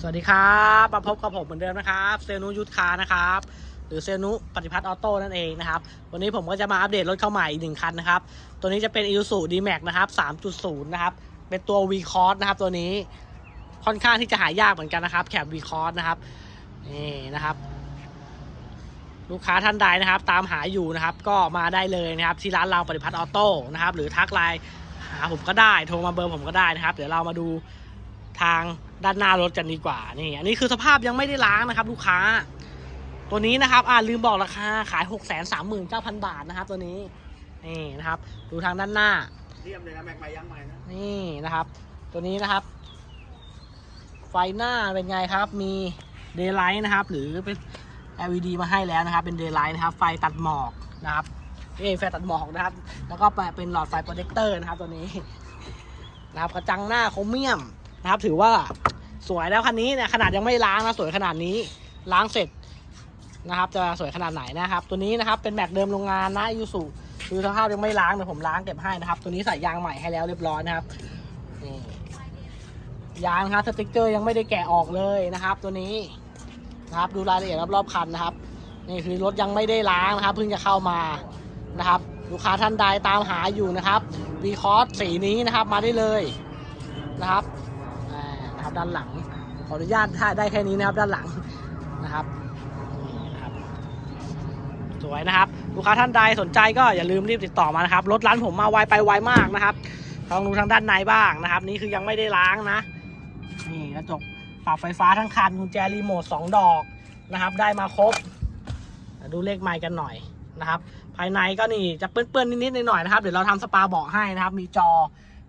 สวัสดีครับมาพบกับผมเหมือนเดิมนะครับเซนุยุทธคานะครับ หรือเซนุปฏิพัฒน์ออโต้นั่นเองนะครับ วันนี้ผมก็จะมาอัปเดตรถเข้าใหม่อีกหนึ่งคันนะครับ ตัวนี้จะเป็น i s u z u D-Max นะครับ 3.0 นะครับ เป็นตัว V Cross นะครับ ตัวนี้ค่อนข้างที่จะหายากเหมือนกันนะครับแคป V Cross นะครับนี่นะครับ ลูกค้าท่านใดนะครับ ตามหาอยู่นะครับ ก็มาได้เลยนะครับที่ร้านเราปฏิพัฒน์ออโต้นะครับ หรือทักไลน์หาผมก็ได้โทรมาเบอร์ผมก็ได้นะครับ เดี๋ยวเรามาดู ทางด้านหน้ารถกันดีกว่านี่อันนี้คือสภาพยังไม่ได้ล้างนะครับ ลูกค้า ตัวนี้นะครับอ่าลืมบอกราคาขาย 6 3 9 0 0 0 บาทนะครับ ตัวนี้นี่นะครับ ดูทางด้านหน้าเรียมเลยนะแม็กไม้ยังไม้นะนี่นะครับ ตัวนี้นะครับ ไฟหน้าเป็นไงครับ มีเดย์ไลท์นะครับ หรือเป็น LED มาให้แล้วนะครับ เป็นเดย์ไลท์นะครับ ไฟตัดหมอกนะครับเอ้ไฟตัดหมอกนะครับ แล้วก็เป็นหลอดไฟโปรเจคเตอร์นะครับ ตัวนี้นะครับกระจังหน้าโครเมียม นะครับ ถือว่าสวยแล้วคันนี้เนี่ยขนาดยังไม่ล้างนะสวยขนาดนี้ล้างเสร็จนะครับ จะสวยขนาดไหนนะครับ ตัวนี้นะครับเป็นแม็กเดิมโรงงานนะยูสุคือสภาพยังไม่ล้างเดี๋ยวผมล้างเก็บให้นะครับ ตัวนี้ใส่ยางใหม่ให้แล้วเรียบร้อยนะครับนี่ยางครับสติกเกอร์ยังไม่ได้แกะออกเลยนะครับ ตัวนี้นะครับดูรายละเอียดรอบๆคันนะครับนี่คือรถยังไม่ได้ล้างนะครับ เพิ่งจะเข้ามานะครับลูกค้าท่านใดตามหาอยู่นะครับวีคอร์สสีนี้นะครับมาได้เลยนะครับ นะครับด้านหลัง ขออนุญาตถ่ายได้แค่นี้นะครับด้านหลังนะครับสวยนะครับลูกค้าท่านใดสนใจก็อย่าลืมรีบติดต่อมานะครับรถร้านผมมาไวไปไวมากนะครับลองดูทางด้านในบ้างนะครับ นี่คือยังไม่ได้ล้างนะนี่กระจกปรับไฟฟ้าทั้งคันกุญแจรีโมทสองดอกนะครับ ได้มาครบ ดูเลขไมค์กันหน่อยนะครับ ภายในก็นี่จะเปื้อนๆนิดๆหน่อยๆนะครับเดี๋ยวเราทำสปาเบาะให้นะครับ มีจอ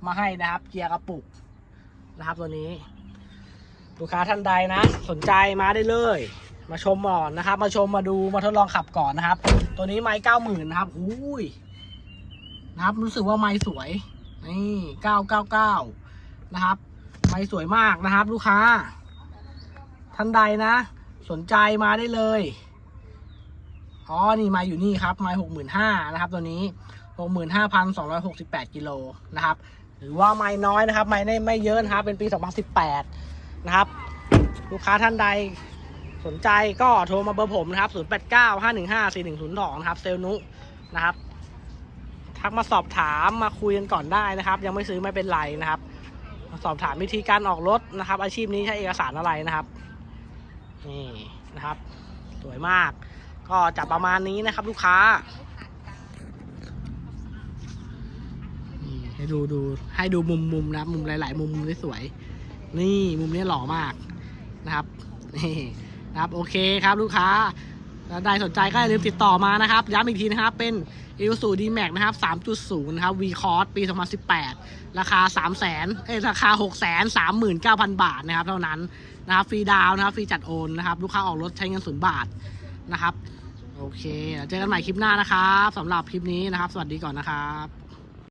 มาให้นะครับ เกียร์กระปุกนะครับ ตัวนี้ ลูกค้าท่านใดนะ สนใจมาได้เลย มาชมก่อนนะครับ มาชมมาดูมาทดลองขับก่อนนะครับ ตัวนี้ไม้เก้าหมื่นนะครับอุ้ยนะครับ รู้สึกว่าไม้สวยนี่เก้าเก้าเก้านะครับ ไม้สวยมากนะครับ ลูกค้า ท่านใดนะ สนใจมาได้เลยอ๋อนี่ไม้อยู่นี่ครับไม้หกหมื่นห้านะครับ ตัวนี้หกหมื่นห้าพันสองร้อยหกสิบแปดกิโลนะครับ หรือว่าไม้น้อยนะครับ ไม้ไม่ไม่เยอะนะครับ เป็นปีสองพันสิบแปด นะครับ ลูกค้าท่านใดสนใจก็โทรมาเบอร์ผมนะครับ 0 8 9 5 1 5 4 1 0 2 นะครับ เซลนุนะครับ ทักมาสอบถามมาคุยกันก่อนได้นะครับ ยังไม่ซื้อไม่เป็นไรนะครับมาสอบถามวิธีการออกรถนะครับ อาชีพนี้ใช้เอกสารอะไรนะครับ นี่นะครับ สวยมาก ก็จับประมาณนี้นะครับ ลูกค้าให้ดูดูให้ดูมุมมุมนะมุมหลาย ๆ มุมมุมสวยๆ นี่มุมนี้หล่อมากนะครับนี่นะครับโอเคครับลูกค้าแล้วใดสนใจก็อย่าลืมติดต่อมานะครับ ย้ำอีกทีนะครับ เป็น i s u d m a x นะครับ 3.0 นะครับ V Cross ปี 2018 ราคา3 0 0 0 0 0เอ้ราคา 6 3 9 0 0 0 บาทนะครับ เท่านั้นนะครับฟรีดาวนะครับฟรีจัดโอนนะครับ ลูกค้าออกรถใช้เงินศูนย์บาทนะครับ โอเคเจอกันใหม่คลิปหน้านะครับสำหรับคลิปนี้นะครับ สวัสดีก่อนนะครับ